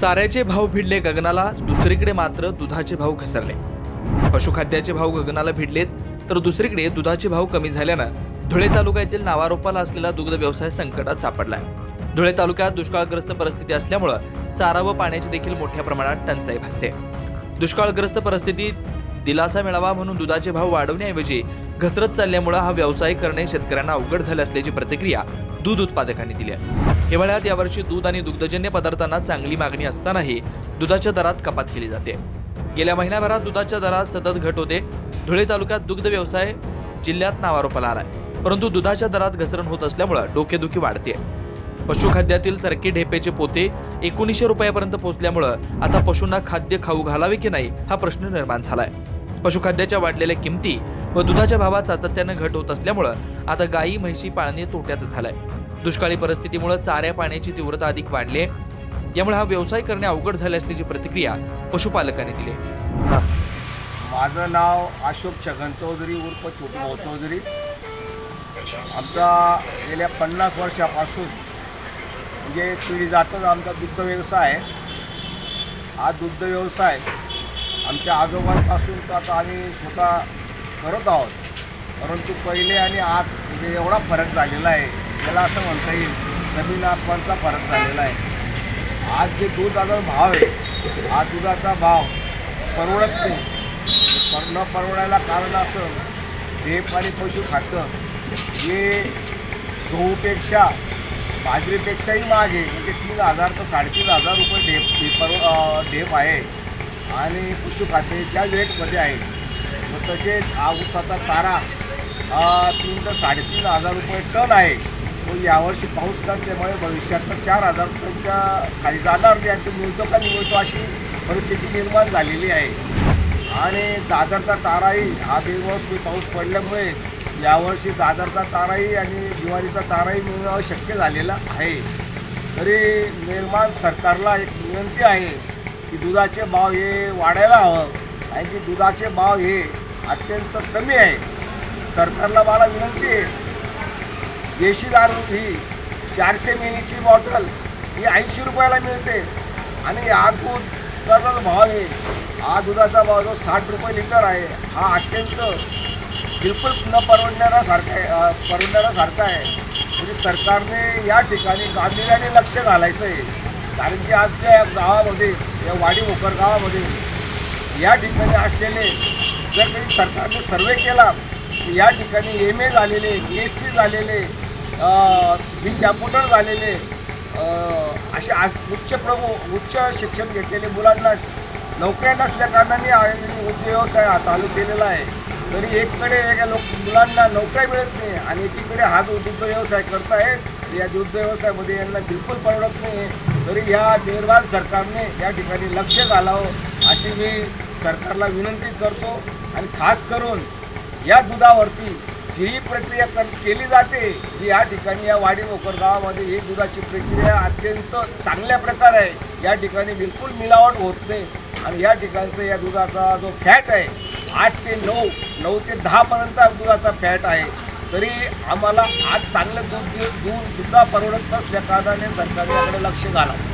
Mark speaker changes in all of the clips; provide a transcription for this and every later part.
Speaker 1: चाऱ्याचे भाव भिडले गगनाला दुसरीकडे मात्र दुधाचे भाव घसरले. पशुखाद्याचे भाव गगनाला भिडलेत तर दुसरीकडे दुधाचे भाव कमी झाल्यानं धुळे तालुक्यातील नावारोपाला असलेला दुग्ध व्यवसाय संकटात सापडलाय. धुळे तालुक्यात दुष्काळग्रस्त परिस्थिती असल्यामुळं चारा व पाण्याची देखील मोठ्या प्रमाणात टंचाई भासते. दुष्काळग्रस्त परिस्थितीत दिलासा मिळावा म्हणून दुधाचे भाव वाढवण्याऐवजी घसरत चालल्यामुळं हा व्यवसाय करणे शेतकऱ्यांना अवघड झाले असल्याची प्रतिक्रिया दूध उत्पादकांनी दिली आहे. हिवाळ्यात यावर्षी दूध आणि दुग्धजन्य पदार्थांना चांगली मागणी असतानाही दुधाच्या दरात कपात केली जाते. गेल्या महिन्याभरात दुधाच्या दरात सतत घट होते. धुळे तालुक्यात दुग्ध व्यवसाय जिल्ह्यात नावारोपाला आलाय. परंतु दुधाच्या दरात घसरण होत असल्यामुळं डोकेदुखी वाढते. पशुखाद्यातील सरकी ढेपेचे पोते एकोणीसशे रुपयापर्यंत पोहोचल्यामुळं आता पशूंना खाद्य खाऊ घालावे की नाही हा प्रश्न निर्माण झालाय. पशुखाद्याच्या वाढलेल्या किमती व दुधाच्या भावात सातत्यानं घट होत असल्यामुळं आता गायी म्हैशी पाळणे तोट्याचं झालंय. दुष्काळी परिस्थितीमुळे चाऱ्या पाण्याची तीव्रता अधिक वाढली आहे यामुळे हा व्यवसाय करणे अवघड झाले असल्याची प्रतिक्रिया पशुपालकांनी दिली.
Speaker 2: माझं नाव अशोक छगन चौधरी उर्फ छोटू भाऊ चौधरी. आमचा गेल्या पन्नास वर्षापासून म्हणजे पिढी जातच आमचा दुग्ध व्यवसाय आहे. हा दुग्ध व्यवसाय आमच्या आजोबांपासून तर आता आम्ही स्वतः करत आहोत. परंतु पहिले आणि आज म्हणजे एवढा फरक झालेला आहे. त्याला असं म्हणता येईल जमीन आसमानचा फरक झालेला आहे. आज जे दुधाचा भाव आहे हा दुधाचा भाव परवडत नाही. पर न परवडायला कारण असं डेप आणि पशु खातं. हे गहूपेक्षा बाजरीपेक्षाही महाग आहे म्हणजे तीन हजार तर साडेतीन हजार रुपये ढेप परव ढेप आहे. आणि पशुखाद्य त्या रेटमध्ये आहे तसेच हा ऊसाचा चारा तीन ते साडेतीन हजार रुपये टन आहे. तो यावर्षी पाऊस नसल्यामुळे भविष्यात पण चार हजार रुपयांच्या खाली जाणार नाही आणि तो मिळतो का मिळतो अशी परिस्थिती निर्माण झालेली आहे. आणि दादरचा चाराही हा बेमोसमी पाऊस पडल्यामुळे यावर्षी दादरचा चाराही आणि ज्वारीचा चाराही मिळणं अशक्य झालेलं आहे. तरी निर्माण सरकारला एक विनंती आहे की दुधाचे भाव हे वाढायला हवं आणि की दुधाचे भाव हे अत्यंत कमी आहे. सरकारला मला विनंती आहे. देशी दारू ही चारशे मिलीची बॉटल ही ऐंशी रुपयाला मिळते. आणि हा दूधचा जो भाव आहे. हा दुधाचा भाव जो साठ रुपये लिटर आहे हा अत्यंत बिलकुल न परवडणारासारखा आहे परवडण्यासारखा परवडणारासारखा आहे. म्हणजे सरकारने या ठिकाणी गांभीर्याने लक्ष घालायचं आहे कारण की आजच्या या गावामध्ये या वाडी मोकर गावामध्ये या ठिकाणी असलेले जर कधी सरकारने सर्वे केला या ठिकाणी एम ए झालेले बी एस सी झालेले बी कॅम्प्युटर झालेले असे आज उच्च प्रमुख उच्च शिक्षण घेतलेले मुलांना नोकऱ्या नसल्या कारणाने आयोजन उद्योग हा चालू केलेला आहे. तरी एककडे एका लोक मुलांना नोकऱ्या मिळत नाही आणि एकीकडे हा जो दुग्ध व्यवसाय करतायत. या दुग्ध व्यवसायामध्ये यांना बिलकुल परवडत नाही. तरी या निर्माण सरकारने या ठिकाणी लक्ष घालावं अशी मी सरकारला विनंती करतो आणि खास करून या दुधावरती जी ही प्रक्रिया कर केली जाते ही या ठिकाणी या वाडी मोकर गावामध्ये ही दुधाची प्रक्रिया अत्यंत चांगल्या प्रकारे आहे या ठिकाणी बिलकुल मिलावट होत नाही. आणि या ठिकाणचं या दुधाचा जो फॅट आहे आठ ते नऊ नऊ ते दहापर्यंत दुधाचा फॅट आहे. तरी आम्हाला आज चांगलं दूध दे- परवडत नसल्या कारणाने सरकारने याकडे लक्ष घालावं.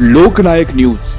Speaker 3: लोकनायक न्यूज.